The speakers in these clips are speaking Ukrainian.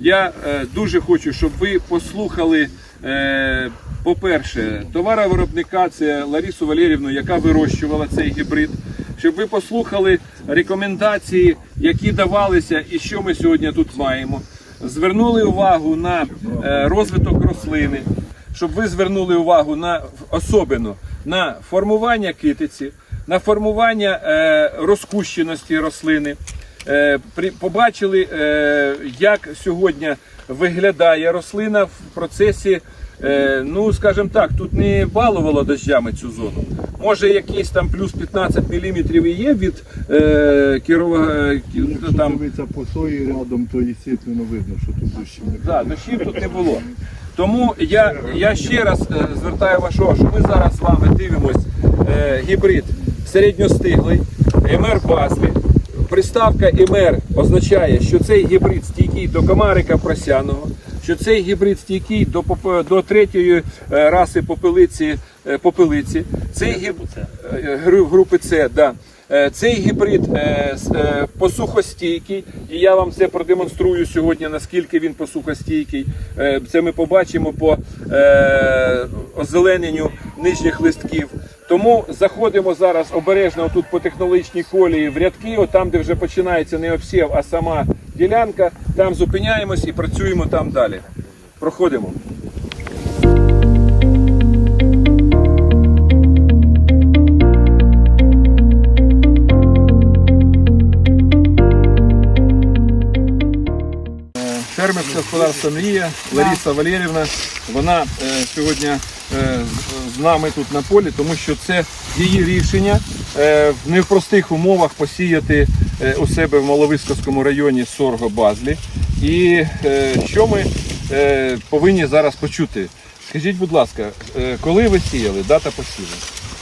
Я е, дуже хочу, щоб ви послухали, е, по-перше, товаровиробника, це Ларису Валерівну, яка вирощувала цей гібрид. Щоб ви послухали рекомендації, які давалися і що ми сьогодні тут маємо. Звернули увагу на е, розвиток рослини, щоб ви звернули увагу на особливо на формування китиці, на формування розкущеності рослини. Е, побачили, е, як сьогодні виглядає рослина в процесі. е, Ну, скажімо так, тут не балувало дощами цю зону. Може, якийсь там плюс 15 мм і є від е, Кірова, е, Якщо там дивитися по сої рядом, то естественно видно, що тут дощів не Да, дощів тут не було. Тому я, я ще раз звертаю вашу увагу, що ми зараз з вами дивимось е, гібрид середньостиглий, МР Баслі. Приставка МР означає, що цей гібрид стійкий до комарика просяного, що цей гібрид стійкий до, до третьої е, раси попелиці, е, попелиці. Цей гіб... е, групи С, да. Цей гібрид посухостійкий, і я вам це продемонструю сьогодні, наскільки він посухостійкий. Це ми побачимо по озелененню нижніх листків. Тому заходимо зараз обережно тут по технологічній колії в рядки, от там, де вже починається не обсів, а сама ділянка. Там зупиняємось і працюємо там далі. Проходимо. Фермерське господарство Мрія Лариса Валерівна. Вона е, сьогодні е, з- нами тут на полі, тому що це її рішення е, в непростих умовах посіяти е, у себе в Маловисковському районі сорго базлі. І е, що ми повинні зараз почути? Скажіть, будь ласка, коли ви сіяли? Дата посіву?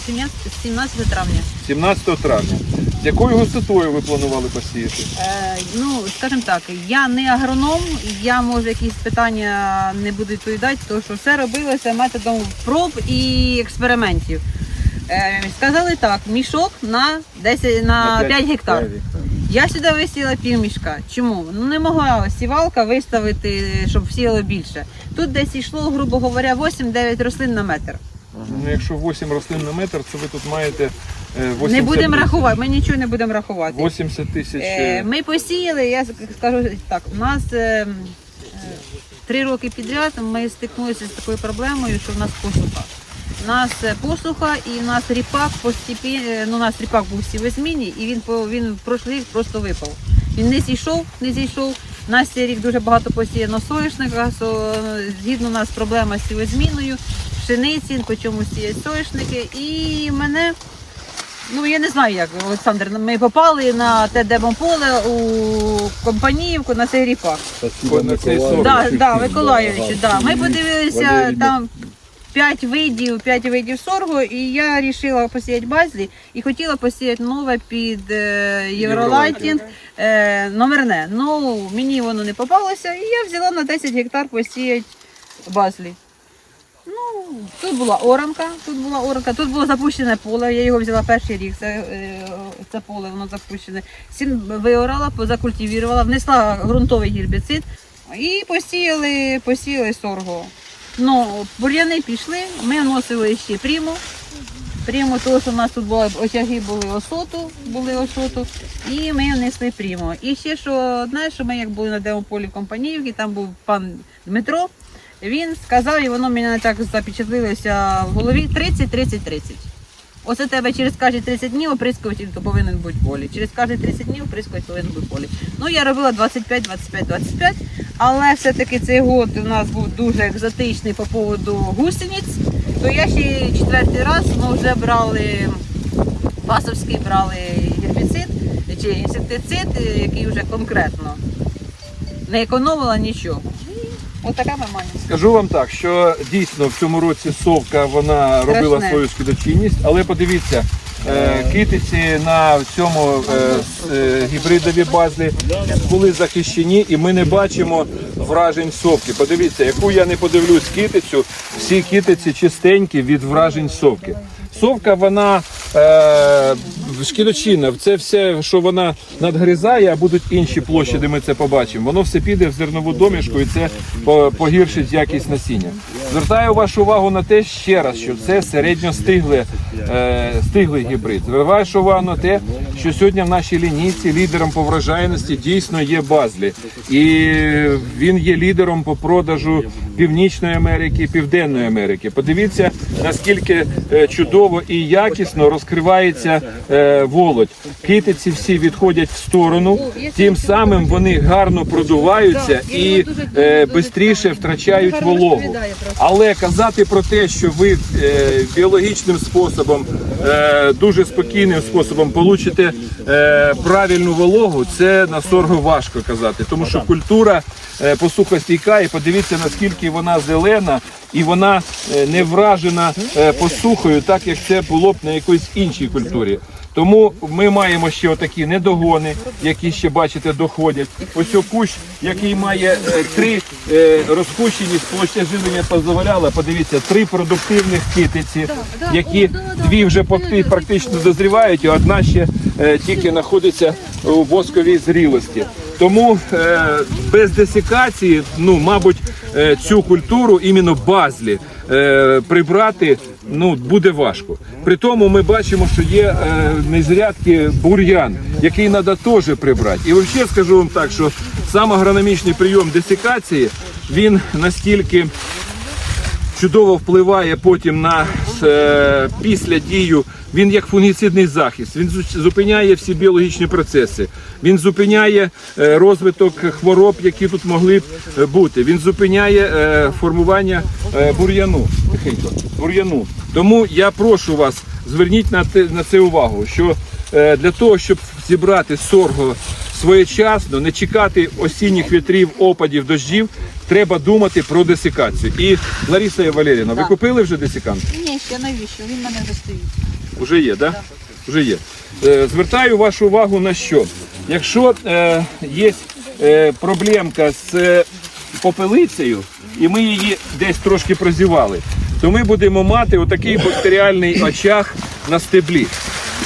17 17 травня. 17 травня. Якою густотою ви планували посіяти? Е, ну, скажімо так, я не агроном, я можу якісь питання не буду відповідати, тому що все робилося методом проб і експериментів. Е, сказали так, мішок на 10 на 5 гектар. Я сюди висіла пів мішка. Чому? Ну не могла сівалка виставити, щоб сіяло більше. Тут десь йшло, грубо говоря, 8-9 рослин на метр. Ну, якщо 8 рослин на метр, то ви тут маєте 80 Не будемо рахувати, ми нічого не будемо рахувати. 80 тисяч. Е, е, Ми посіяли, я скажу так, у нас е, три роки підряд ми стикнулися з такою проблемою, що в нас посуха. У нас посуха і у нас ріпак постепенно, ну у нас ріпак був сівозмінні і він він в прошлий рік просто випав. Він не зійшов, не зійшов. У нас цей рік дуже багато посіяно соняшника, со, згідно у нас проблема з сівозміною, пшениці, по чому сіють соняшники. І мене Ну я не знаю, як Олександр. Ми попали на те демополе у компаніївку на цей ріпак. Да, да. Ми подивилися там п'ять видів, п'ять видів соргу, і я вирішила посіяти базлі і хотіла посіяти нове під е, Євролайтінг е, номерне. Ну мені воно не попалося, і я взяла на 10 гектар посіяти базлі. Ну, тут була оранка, тут була оранка, тут було запущене поле. Я його взяла перший рік. Це, е, це поле воно запущене. Сім виорала, позакультивувала, внесла ґрунтовий гербіцид і посіяли, посіяли сорго. Ну, бур'яни пішли, ми вносили ще пріму. Пріму, тому що в нас тут були очаги були осоту, були осоту, і ми внесли пріму. І ще що одне, що ми як були на демополі в Компаніївці, там був пан Дмитро. Він сказав, і воно мене так запечатлилося в голові 30-30-30. Оце тебе через кожні 30 днів оприскуватель то повинен бути в полі. Через кожні 30 днів оприскуватель повинен бути в полі. Ну я робила 25-25-25, але все-таки цей год у нас був дуже екзотичний по поводу гусениць. То я ще четвертий раз ми вже брали Басовський брали гербіцид чи інсектицид, який вже конкретно не економила нічого. Отака ми маємо. Скажу вам так, що дійсно в цьому році совка вона робила Страшне. свою скидочинність, але подивіться, е, китиці на цьому е, с- е, гібридові базлі були захищені, і ми не бачимо вражень совки. Подивіться, яку я не подивлюсь китицю, всі китиці чистенькі від вражень совки. Совка вона е, шкідочинна, це все, що вона надгризає, а будуть інші площі, де ми це побачимо. Воно все піде в зернову домішку і це по- погіршить якість насіння. Звертаю вашу увагу на те ще раз, що це середньостигле е, стиглий гібрид. Звертаю вашу увагу на те, що сьогодні в нашій лінійці лідером по врожайності дійсно є Базлі. І він є лідером по продажу Північної Америки, Південної Америки. Подивіться, наскільки е, чудово і якісно розкривається е, володь. Китиці всі відходять в сторону, тим самим вони гарно продуваються і швидше втрачають вологу. Але казати про те, що ви е, біологічним способом, е, дуже спокійним способом получите е, правильну вологу, це на сорго важко казати, тому що культура е, посухостійка, і подивіться наскільки вона зелена і вона е, не вражена е, посухою, так як це було б на якоїсь іншій культурі. Тому ми маємо ще отакі недогони, які ще бачите доходять. Ось о кущ, який має е, три е, розпущеність, площа живлення дозволяла. Подивіться, три продуктивних китиці, які дві вже практично дозрівають, а одна ще е, тільки знаходиться у восковій зрілості. Тому е, без десикації, ну мабуть, е, цю культуру іменно базлі е, прибрати ну буде важко. При тому ми бачимо, що є е, незрядки бур'ян, який треба теж прибрати. І взагалі скажу вам так, що сам агрономічний прийом десикації він настільки чудово впливає потім на е, після дію. Він як фунгіцидний захист. Він зупиняє всі біологічні процеси. Він зупиняє е, розвиток хвороб, які тут могли б е, бути. Він зупиняє е, формування е, бур'яну. Бур'яну. Тому я прошу вас, зверніть на те на це увагу, що е, для того, щоб зібрати сорго своєчасно, не чекати осінніх вітрів, опадів, дождів, треба думати про десикацію. І Лариса Валеріївна, ви купили вже десикант? Ні, ще навіщо? Він в мене вже стоїть. Уже є, так? Да? Вже є. Е, звертаю вашу увагу на що? Якщо е, є е, проблемка з попелицею, і ми її десь трошки прозівали, то ми будемо мати отакий бактеріальний очаг на стеблі.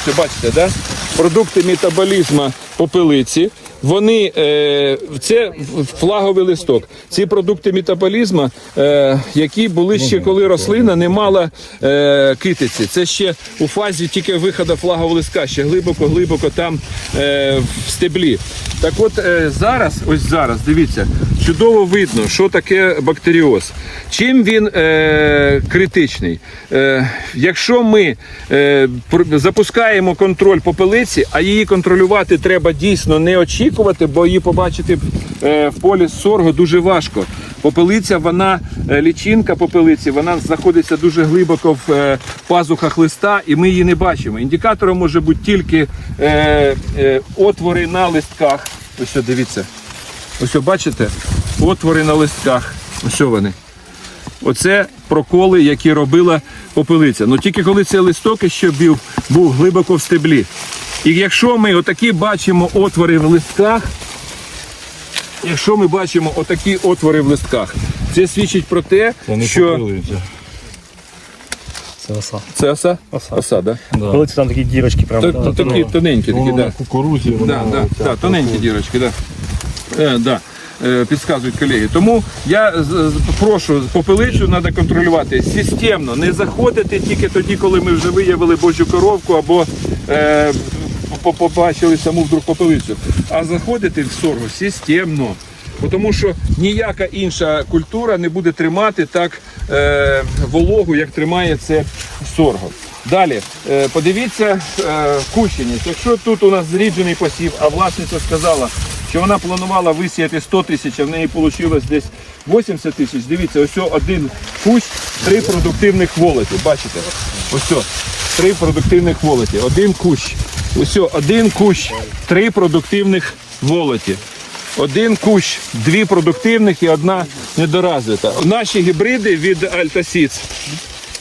Це бачите, да? продукти метаболізму попелиці. Вони е, це флаговий листок. Ці продукти метаболізму, е, які були ще коли рослина не мала е, китиці. Це ще у фазі тільки виходу флагового листка, ще глибоко, глибоко там в стеблі. Так от зараз, ось зараз, дивіться, чудово видно, що таке бактеріоз. Чим він е, критичний? Е, якщо ми е, запускаємо контроль попелиці, а її контролювати треба дійсно не очікувати, бо її побачити е, в полі сорго дуже важко. Попелиця, вона е, лічинка попелиці, вона знаходиться дуже глибоко в е, пазухах листа, і ми її не бачимо. Індикатором може бути тільки отвори на листках. Ось дивіться. Ось бачите? Отвори на листках. Ось вони. Оце проколи, які робила попелиця. Ну тільки коли цей листок ще був, був глибоко в стеблі. І якщо ми отакі бачимо отвори в листках, якщо ми бачимо отакі отвори в листках, це свідчить про те, що Це оса. це оса? Оса. Оса, да? Коли це там такі дірочки прямо. Т- т- Такі тоненькі, такі, да. кукурузі, Да, да, да, тоненькі дірочки, да. Е, да. е, Підказують колеги. Тому я з- з- прошу попелицю треба контролювати системно, не заходити тільки тоді, коли ми вже виявили божу коровку або е, побачили саму вдруг попелицю, а заходити в сорго системно. Тому що ніяка інша культура не буде тримати так е, вологу, як тримає це сорго. Далі, е, подивіться е, кущеність. Якщо тут у нас зріджений посів, а власниця сказала, що вона планувала висіяти 100 тисяч, а в неї вийшло десь 80 тисяч. Дивіться, ось один кущ, три продуктивних волоті. Бачите? Ось три продуктивних волоті. Один кущ. Ось один кущ, три продуктивних волоті. Один кущ, дві продуктивних і одна недоразвита. Наші гібриди від Альтасіц,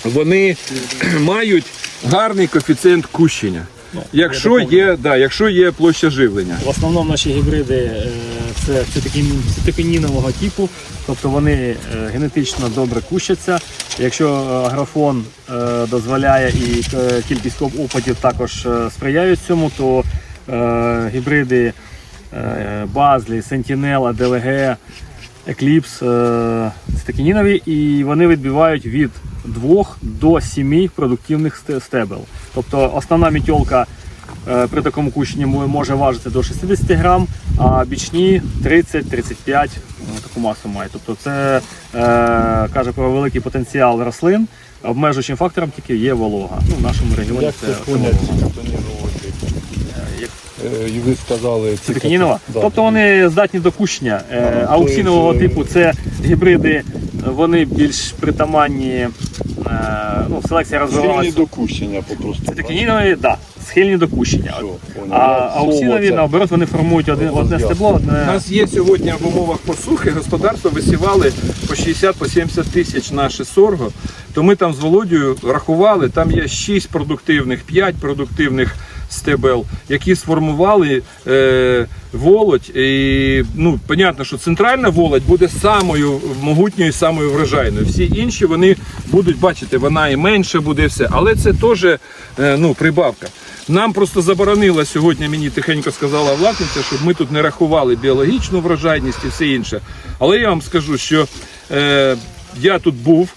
вони мають гарний коефіцієнт кущення. Якщо є, да, якщо є площа живлення. В основному наші гібриди е, це цитокінінового типу, тобто вони е, генетично добре кущаться. Якщо е, агрофон дозволяє і кількість оп- опадів також сприяють цьому, то гібриди Базлі, Сентінела, ДЛГ, Екліпс е, цитокінінові, і вони відбивають від 2 до 7 продуктивних стебел. Тобто основна мітьолка е, при такому кущенні може важити до 60 грам, а бічні 30-35 е, таку масу має. Тобто це е, каже про великий потенціал рослин. Обмежуючим фактором тільки є волога. Ну, в нашому регіоні Як це це це поняття волога. бетонірувати? як- Е, І ви сказали... ці Цитокінінова? Да. Тобто вони здатні до кущення. Е, Ауксінового типу це гібриди, вони більш притаманні. е, Ну, селекція Схильні розвивалася. до кущення попросту. Цитокінінові, так, схильні до кущення. Все, понял. А Ну, ауксінові, це. наоборот, вони формують одне, одне Ясно. стебло, У одне. нас є сьогодні в умовах посухи господарства висівали по 60-70 тисяч наше сорго. То ми там з Володією рахували, там є 6 продуктивних, 5 продуктивних стебел, які сформували е, володь. І, ну, понятно, що центральна володь буде самою могутньою, самою врожайною. Всі інші вони будуть, бачите, вона і менше буде все. Але це теж е, ну, прибавка. Нам просто заборонила сьогодні, мені тихенько сказала власниця, щоб ми тут не рахували біологічну врожайність і все інше. Але я вам скажу, що е, я тут був,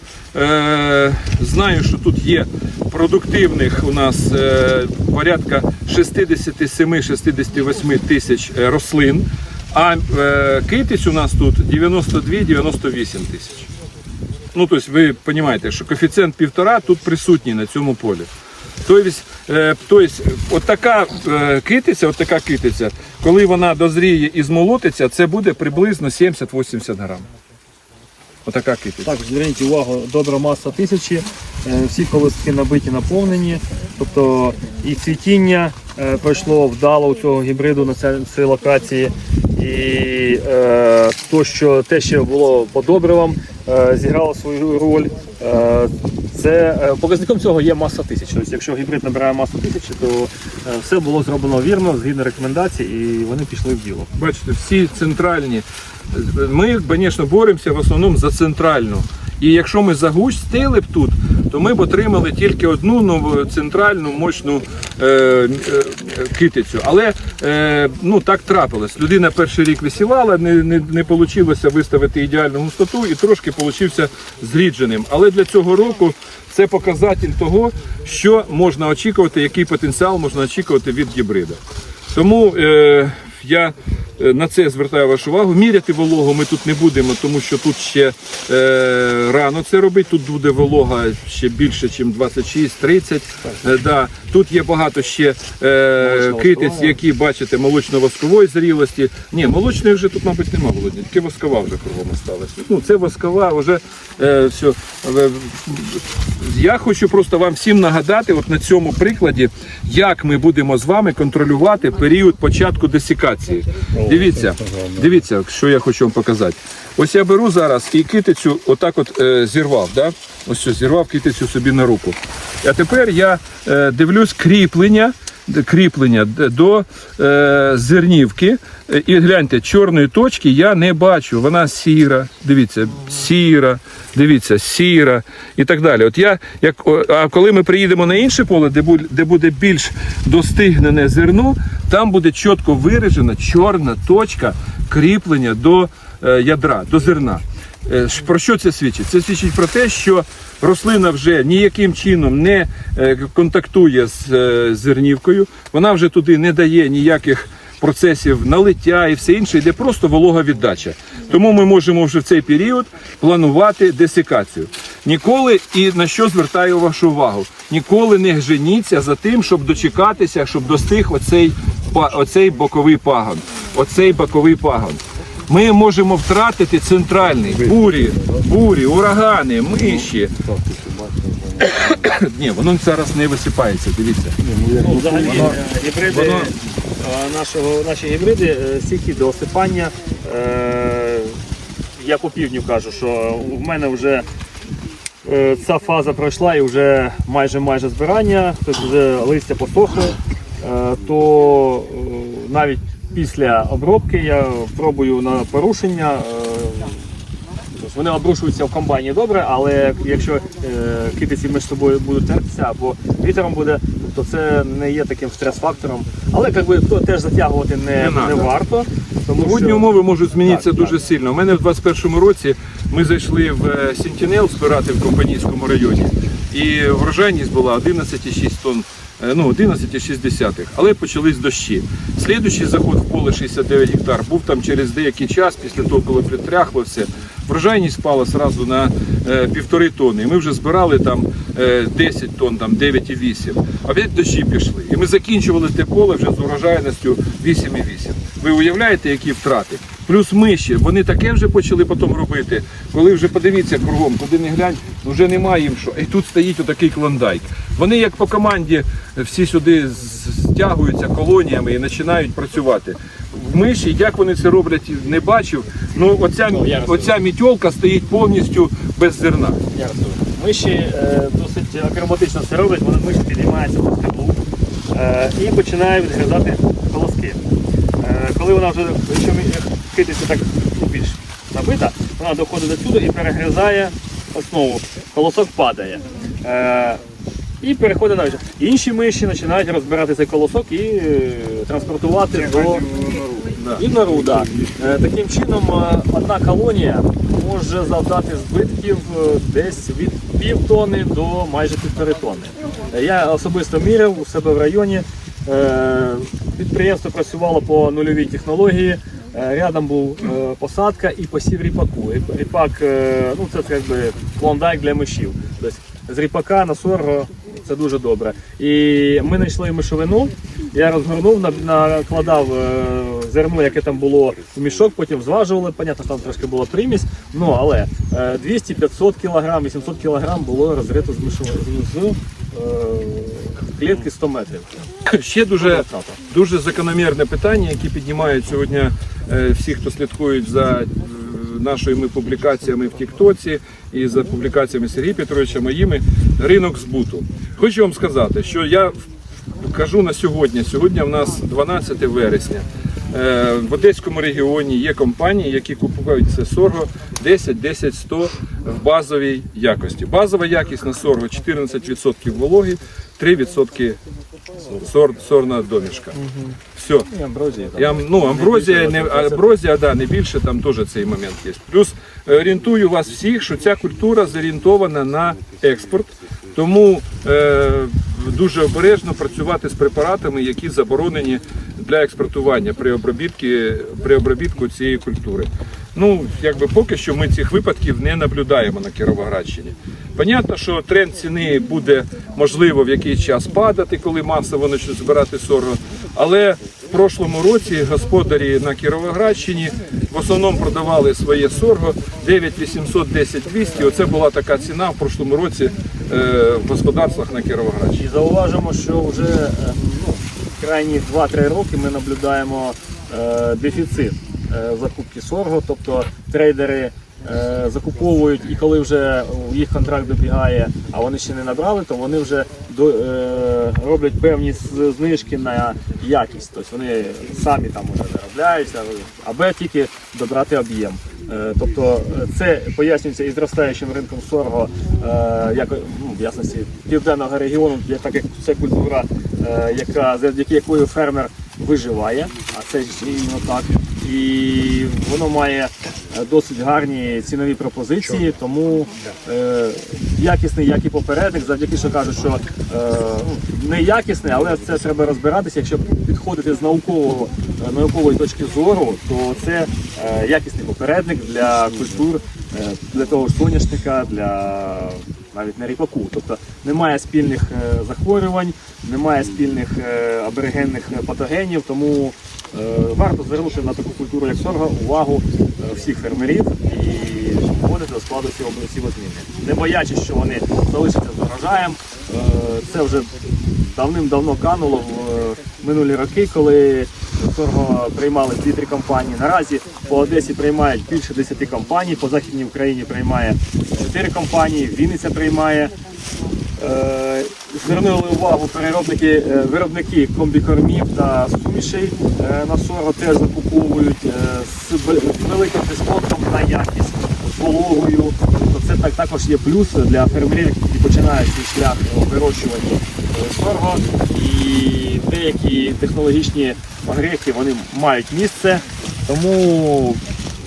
знаю, що тут є продуктивних у нас е, порядка 67-68 тисяч е, рослин, а е, китиць у нас тут 92-98 тисяч. Ну, тобто ви розумієте, що коефіцієнт півтора тут присутній на цьому полі. Тобто, е, тобто е, китиця, от така китиця, коли вона дозріє і змолотиться, це буде приблизно 70-80 грам. Отака китиця. Так, зверніть увагу, добра маса тисячі, е, всі колоски набиті, наповнені. Тобто і цвітіння е, пройшло вдало у цього гібриду на цій, цій локації. І е, то, що те, що було по добривам, е, зіграло свою роль. Е, це е, показником цього є маса тисяч. Тобто, якщо гібрид набирає масу тисячі, то е, все було зроблено вірно, згідно рекомендацій, і вони пішли в діло. Бачите, всі центральні. Ми, звісно, боремося в основному за центральну. І якщо ми загустили б тут, то ми б отримали тільки одну нову центральну мощну е, е, китицю. Але е, ну, так трапилось. Людина перший рік висівала, не, не, не вийшло виставити ідеальну густоту і трошки получився зрідженим. Але для цього року це показатель того, що можна очікувати, який потенціал можна очікувати від гібрида. Тому е, я на це звертаю вашу увагу. Міряти вологу ми тут не будемо, тому що тут ще е, рано це робити. Тут буде волога ще більше, ніж 26-30. Е, да. Тут є багато ще е, китиць, які бачите, молочно-воскової зрілості. Ні, молочної вже тут, мабуть, нема володні, тільки воскова вже кругом осталась. Ну, це воскова, вже е, все. Е, я хочу просто вам всім нагадати, от на цьому прикладі, як ми будемо з вами контролювати період початку десікації. Дивіться, дивіться, що я хочу вам показати. Ось я беру зараз і китицю отак от е, зірвав. Да? Ось що, зірвав китицю собі на руку. А тепер я е, дивлюсь кріплення. Кріплення до е, зернівки. Е, І гляньте, чорної точки я не бачу. Вона сіра. Дивіться, сіра, дивіться, сіра і так далі. От я, як, а коли ми приїдемо на інше поле, де буде, де буде більш достигнене зерно, там буде чітко виражена чорна точка кріплення до е, ядра, до зерна. Е, Про що це свідчить? Це свідчить про те, що рослина вже ніяким чином не е, контактує з е, зернівкою, вона вже туди не дає ніяких процесів налиття і все інше, йде просто волога віддача. Тому ми можемо вже в цей період планувати десикацію. Ніколи і на що звертаю вашу увагу: ніколи не женіться за тим, щоб дочекатися, щоб достиг оцей, оцей боковий пагон. Оцей боковий пагон. Ми можемо втратити центральний бурі, бурі, урагани, миші. Ні, воно зараз не висипається. Дивіться. Ну, взагалі, е, гібриди, воно- е, нашого, наші гібриди е, стійкі до осипання. Е, Я по півдню кажу, що в мене вже е, ця фаза пройшла і вже майже майже збирання, тобто вже листя посохло. е, то е, навіть після обробки я пробую на порушення. е, Вони обрушуються в комбайні добре, але якщо е, китиці між собою будуть тертися або вітером буде, то це не є таким стрес-фактором. Але якби, то теж затягувати не, Не не, варто. Тому Погодні що- умови можуть змінитися Так, дуже так. сильно. У мене в 21-му році ми зайшли в Сентінел збирати в Компанійському районі, і врожайність була 11,6 тонн. Е, Ну, 11,6. Але почались дощі. Слідуючий заход в поле 69 гектар був там через деякий час, після того, коли притряхло все. Врожайність впала сразу на е, півтори тонни. Ми вже збирали там е, 10 тонн, там 9,8. А Опять дощі пішли. І ми закінчували те поле вже з урожайністю 8,8. Ви уявляєте, які втрати? Плюс миші, вони таке вже почали потім робити. Коли вже подивіться кругом, куди не глянь, вже немає їм що. І тут стоїть отакий клондайк. Вони як по команді всі сюди стягуються колоніями і починають працювати. В миші, як вони це роблять, не бачив. Ну оця, Ну, оця мітьолка стоїть повністю без зерна. Я. Миші е, досить акробатично це роблять, вони миші підіймаються по стеблу е, і починає відгризати колоски. Е, коли вона вже, якщо так ну, більш набита, вона доходить до сюди і перегризає основу. Колосок падає. Е, і переходить далі. Інші миші починають розбирати цей колосок і е, транспортувати до і в нору, да. Е, Таким чином, е, одна колонія може завдати збитків е, десь від пів тони до майже півтори тони. Е, Я особисто міряв у себе в районі. Е, Підприємство працювало по нульовій технології. Е, Рядом був е, посадка і посів ріпаку. Ріпак, е, ну це якби клондайк для мишів. Тобто з ріпака на сорго це дуже добре. І ми знайшли мишовину. Я розгорнув, на- накладав зерно, яке там було в мішок, потім зважували. Понятно, там трошки була примість. Ну але е, 200-500 кг, 800 кг було розрито з е, клітки 100 метрів. Ще дуже, дуже закономірне питання, яке піднімають сьогодні е, всі, хто слідкують за е, нашими публікаціями в Тіктоці і за публікаціями Сергія Петровича моїми ринок збуту. Хочу вам сказати, що я кажу на сьогодні. Сьогодні в нас 12 вересня. Е, В Одеському регіоні є компанії, які купують це сорго 10, 10, 100 в базовій якості. Базова якість на сорго 14% вологи, 3% сор, сорна домішка. Все. І. Я, ну, амброзія, не, амброзія, да, не більше, там теж цей момент є. Плюс е, орієнтую вас всіх, що ця культура зорієнтована на експорт, тому е, дуже обережно працювати з препаратами, які заборонені для експортування при обробітку, при обробітку цієї культури. Ну, якби поки що ми цих випадків не наблюдаємо на Кіровоградщині. Понятно, що тренд ціни буде можливо в якийсь час падати, коли масово почнуть збирати сорго. Але прошлому році господарі на Кіровоградщині в основному продавали своє сорго 9800 10 200. Оце була така ціна в прошлому році е, в господарствах на Кіровоградщині. І зауважимо, що вже е, ну, крайні 2-3 роки ми наблюдаємо е, дефіцит закупки сорго, тобто трейдери закуповують і коли вже їх контракт добігає, а вони ще не набрали, то вони вже е, роблять певні знижки на якість. Тобто вони самі там вже виробляються, аби тільки добрати об'єм. Е, Тобто е, це пояснюється і зростаючим ринком сорго, е, як ну, в ясності південного регіону, так як це культура, е, яка завдяки якої фермер виживає, а це ж іменно так. І воно має досить гарні цінові пропозиції, тому е, якісний, як і попередник, завдяки що кажуть, що е, ну, не якісний, але це треба розбиратися. Якщо підходити з наукового е, наукової точки зору, то це е, якісний попередник для культур, е, для того ж соняшника, для навіть на ріпаку. Тобто немає спільних е, захворювань, немає спільних е, аборигенних патогенів, тому варто звернути на таку культуру, як сорго, увагу е, всіх фермерів і вводити до складу сівозміни. Не боячись, що вони залишаться з урожаєм. Е, Це вже давним-давно кануло в е, минулі роки, коли сорго приймали 2-3 компанії. Наразі по Одесі приймають більше 10 компаній, по Західній Україні приймає 4 компанії, Вінниця приймає Е, Звернули увагу переробники, е, виробники комбікормів та сумішей е, на сорго теж закуповують е, з великим дисконтом на якість, з вологою. Тобто це так, також є плюс для фермерів, які починають свій шлях е, сорго. І деякі технологічні огрехи вони мають місце. Тому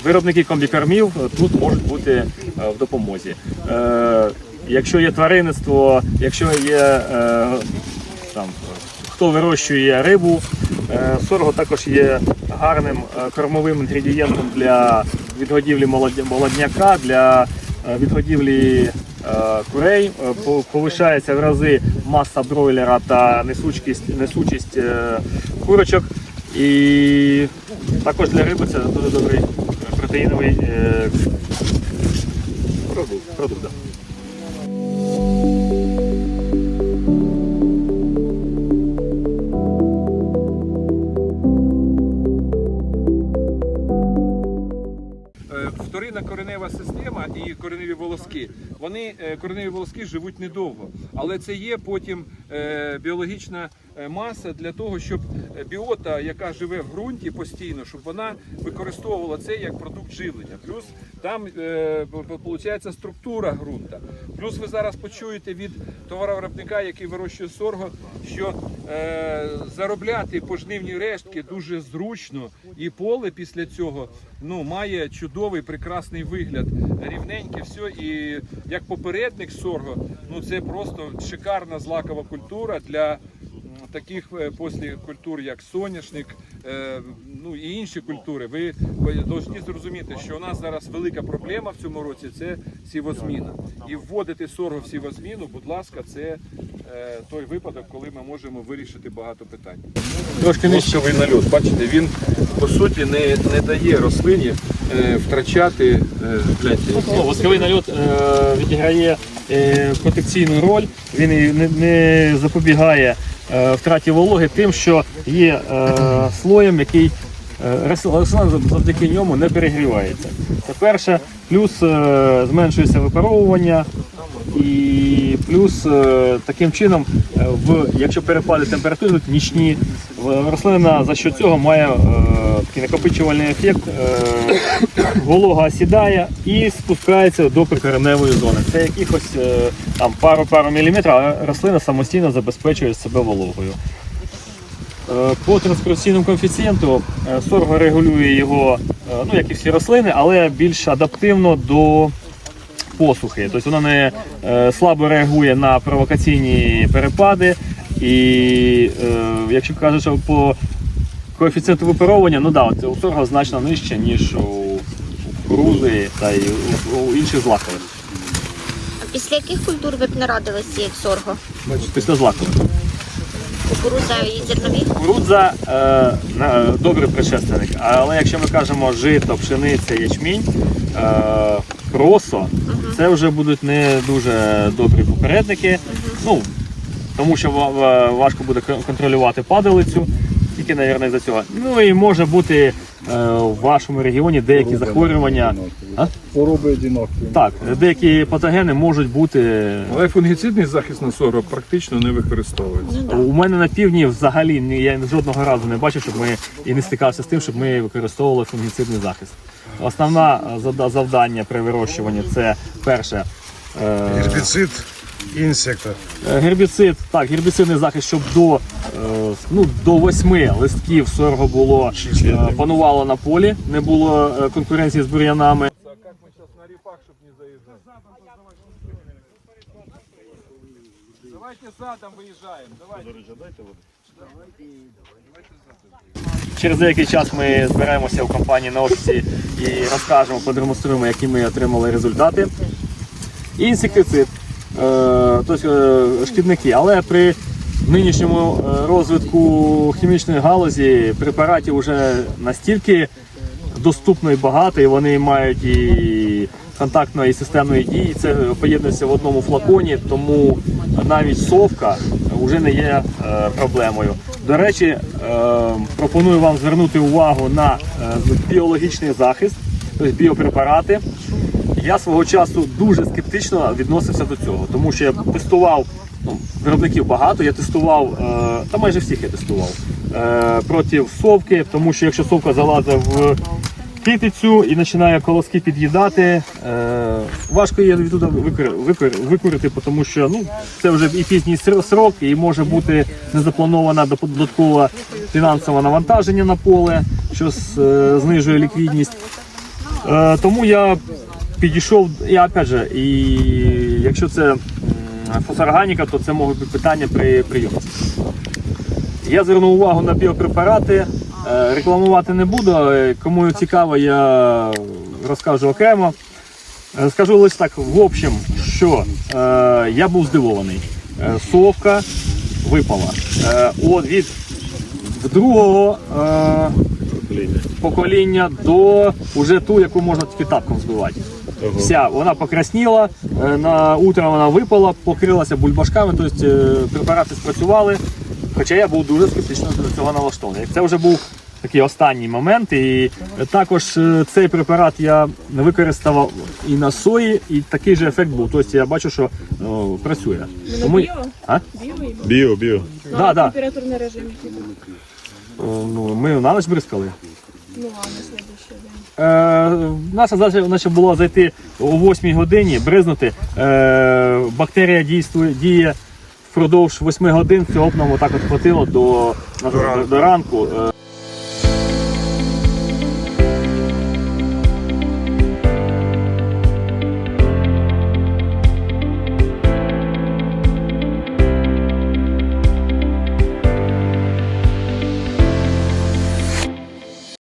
виробники комбікормів е, тут можуть бути е, в допомозі. Якщо є тваринництво, якщо є е, там, хто вирощує рибу, е, сорго також є гарним е, кормовим інгредієнтом для відгодівлі молодняка, для е, відгодівлі е, курей. Е, Повишається в рази маса бройлера та несучість, несучість е, курочок. І також для риби це дуже добрий протеїновий е, продукт. продукт Вторинна коренева система і кореневі волоски. Вони е, кореневі волоски живуть недовго, але це є потім е, біологічна е, маса для того, щоб е, біота, яка живе в ґрунті постійно, щоб вона використовувала це як продукт живлення. Плюс там е, виходить структура ґрунта. Плюс ви зараз почуєте від товаровиробника, який вирощує сорго, що е, заробляти пожнивні рештки дуже зручно, і поле після цього ну, має чудовий прекрасний вигляд, рівненьке все. І як попередник сорго, ну це просто шикарна злакова культура для таких е, послі культур, як соняшник, е, ну і інші культури. Ви повинні зрозуміти, що у нас зараз велика проблема в цьому році це сівозміна. І вводити сорго в сівозміну, будь ласка, це е, той випадок, коли ми можемо вирішити багато питань. Трошки нижче. Нальот, бачите, він по суті не, не дає рослині втрачати Ну, восковий нальот відіграє протекційну роль. Він не, запобігає втраті вологи тим, що є е, слоєм, який е, рос- рослина зав- завдяки ньому не перегрівається. Це перше, плюс е, зменшується випаровування. І плюс е, таким чином, е, в, якщо перепади температури нічні, рослина за що цього має е, такий накопичувальний ефект, е, волога осідає і спускається до прикореневої зони. Це якихось е, там пару-пару міліметрів, а рослина самостійно забезпечує себе вологою. Е, По транспіраційному коефіцієнту е, сорго регулює його, е, ну як і всі рослини, але більш адаптивно до посухи. Тобто вона не е, слабо реагує на провокаційні перепади. І е, якщо кажуть, що по коефіцієнту випаровування, ну да, от у сорго значно нижче, ніж у кукурузи та й у, у інших злакових. А після яких культур ви б не радили сіяти сорго? Після злакових. Кукурудза і зернові? Кукурудза е, на- добрий предшественник, але якщо ми кажемо жито, пшениця, ячмінь, е, просо, це вже будуть не дуже добрі попередники. Ну, тому що ва- ва- важко буде контролювати падалицю, тільки, мабуть, за цього. Ну і може бути е, в вашому регіоні деякі захворювання. Хвороби одинакові. Так, деякі патогени можуть бути Але фунгіцидний захист на сорго практично не використовується. У мене на півдні взагалі я жодного разу не бачив, щоб ми і не стикався з тим, щоб ми використовували фунгіцидний захист. Основна е, завдання при вирощуванні це перше. е, Гербицид інсекта. е, Гербіцид, так, гербіцидний захист, щоб до, е, ну, до восьми листків сорго було е, панувало на полі, не було конкуренції з бур'янами. Давайте задом виїжджаємо. Давайте. Через деякий час ми зберемося в компанії на офісі і розкажемо, продемонструємо, які ми отримали результати. І інсектицид, тобто е, шкідники. Але при нинішньому е, розвитку хімічної галузі препаратів вже настільки доступно і багато, і вони мають і контактної і системної дії. Це поєднується в одному флаконі, тому навіть совка вже не є е, проблемою. До речі, е, пропоную вам звернути увагу на е, біологічний захист, тобто біопрепарати. Я свого часу дуже скептично відносився до цього, тому що я тестував ну, виробників багато. Я тестував, е, та майже всіх я тестував е, проти совки, тому що якщо совка залазить в китицю і починає колоски під'їдати, е, важко її відтуди викур, викур, викурити, тому що ну, це вже і пізній срок, і може бути незапланована додаткове фінансове навантаження на поле, що е, знижує ліквідність. Е, тому я підійшов, і опять же, і якщо це м, фосфорганіка, то це можуть бути питання при прийомці. Я звернув увагу на біопрепарати. Е, Рекламувати не буду. Кому цікаво, я розкажу окремо. Скажу лише так, в общем, що е, я був здивований. Е, совка випала. От від другого покоління до уже ту, яку можна тільки тапком збивати. Вся вона покрасніла, е, на утро вона випала, покрилася бульбашками, тобто е, препарати спрацювали. Хоча я був дуже скептично до цього налаштований. Це вже був такий останній момент. І також е, цей препарат я використав і на сої, і такий же ефект був. Тобто я бачу, що о, працює. Тому... А? Біо, біо. Да, да. Температурний режим. Ну, ми на ніч бризкали. Ну, а. Е, наша задача була зайти о 8 годині, бризнути. Е, бактерія дійствує, діє впродовж 8 годин. Цього б нам отак от хватило до, до, до ранку. Е,